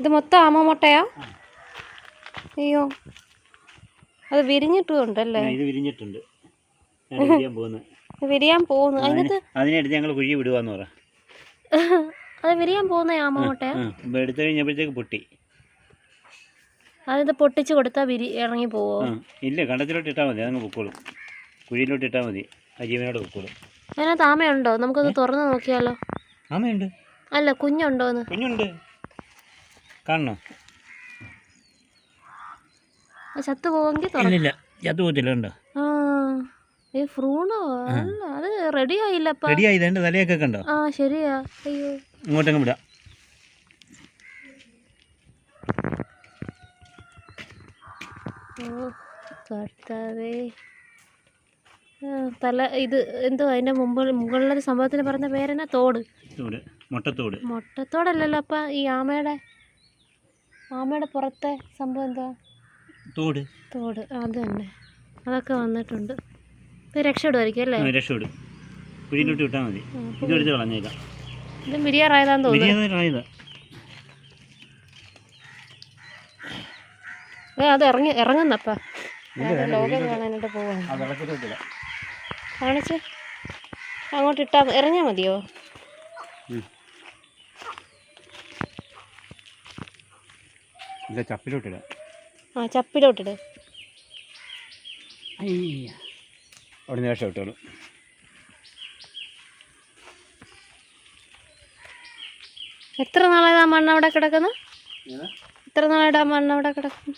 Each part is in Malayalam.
ഇത് മൊത്തം ആമ മുട്ടയാ? അയ്യോ. അത് വിരിഞ്ഞിട്ടും ഉണ്ടല്ലേ ഇത് വിരിഞ്ഞിട്ടുണ്ട്. ഞാൻ വിരിയാൻ പോകുന്നു. അതിനകത്ത് അതിനെടുത്ത് ഞങ്ങൾ കുഴി വിടുവാന്ന് പറ. അത് വിരിയാൻ പോകുന്ന ആമ മുട്ടയാ? എടുത്തു കഴിഞ്ഞപ്പോഴത്തേക്ക് പൊട്ടി. അതിത് പൊട്ടിച്ച് കൊടുത്താൽ വിരി ഇറങ്ങി പോവോ? ഇല്ല കണ്ടത്തിലോട്ട് ഇട്ടാ മതി. അതങ്ങ് പൊക്കോളും. കുഴിയിലോട്ട് ഇട്ടാ മതി. ആ ജീവനോടെ പൊക്കോളും. അതിനകത്ത് ആമയുണ്ടോ? നമുക്കൊന്ന് തുറന്ന് നോക്കിയാലോ. ആമയുണ്ട്. അല്ല കുഞ്ഞുണ്ടോന്ന്? കുഞ്ഞുണ്ട്. കാണണോ. ചത്തു പോവെങ്കിൽ തുറ ഇല്ലില്ല ചത്തു പോകത്തില്ല കണ്ടോ? ആ ഈ ഫ്രൂണോ? അല്ല അത് റെഡി ആയില്ലപ്പാ. റെഡിയായി ഇതെന്റെ തലയൊക്കെ കണ്ടോ? ആ ശരിയാ അയ്യോ. ഇങ്ങോട്ടങ്ങ് വിടാം. ഓ കർത്താവേ. ആ, തല ഇത് എന്തോ അതിന്റെ മുമ്പിൽ മുകളിലൊരു സംഭവത്തിന് പറഞ്ഞ പേരെന്നാ? തോട്. തോട് മുട്ടത്തോട്. മുട്ടത്തോടല്ലല്ലോ അപ്പം ഈ ആമയുടെ ആമയുടെ പുറത്തെ സംഭവം എന്താ? തോട്. തോട്. അത് തന്നെ. അതൊക്കെ വന്നിട്ടുണ്ട്. ഇത് രക്ഷപ്പെടുമായിരിക്കും അല്ലേ? രക്ഷപ്പെടും. കുഴിയിലോട്ട് വിട്ടാൽ മതി. ഇതെടുത്ത് കളഞ്ഞേക്കാം. ഇത് മിരിയാറായതാന്ന് തോന്നുന്നു. അത് ഇറങ്ങി ഇറങ്ങുന്നപ്പാ ലോകം കാണാനായിട്ട് പോവാണ്. കാണിച്ച്. അങ്ങോട്ട് ഇട്ടാ ഇറങ്ങിയാൽ മതിയോ? ഇല്ല ചപ്പിലോട്ടിട. ആ ചപ്പിലോട്ടിട്. അവിടെ നിന്ന് രക്ഷപ്പെട്ടോളൂ എത്ര നാളായത് ആ മണ്ണ് അവിടെ കിടക്കുന്നു? എത്ര നാളായിട്ട് ആ മണ്ണ് അവിടെ കിടക്കുന്നു?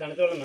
തണുത്തോളം